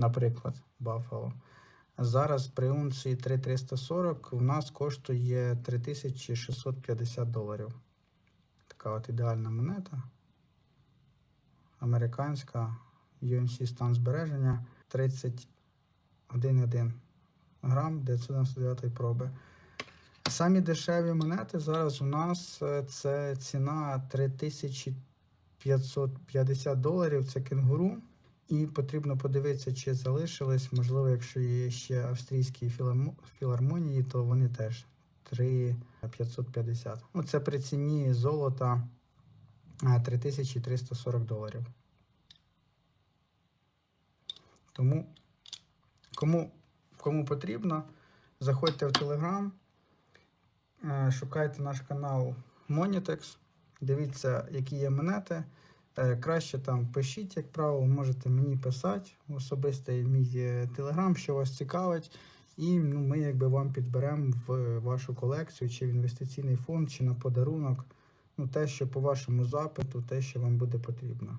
наприклад, Buffalo. Зараз при унції 3340 у нас коштує 3650 доларів. Така от ідеальна монета. Американська UNC стан збереження 31,1 грам 999 проби. Самі дешеві монети зараз у нас е, це ціна 3550 доларів. Це кенгуру. І потрібно подивитися, чи залишились. Можливо, якщо є ще австрійські філармонії, то вони теж 3550. Ну, це при ціні золота е, 3340 доларів. Тому кому, кому потрібно, заходьте в е, шукайте наш канал Monitex, дивіться, які є монети. Е, Краще там пишіть, як правило, можете мені писати особистий мій е, телеграм, що вас цікавить. І ну, ми якби вам підберемо в вашу колекцію, чи в інвестиційний фонд, чи на подарунок. Ну, те, що по вашому запиту, те, що вам буде потрібно.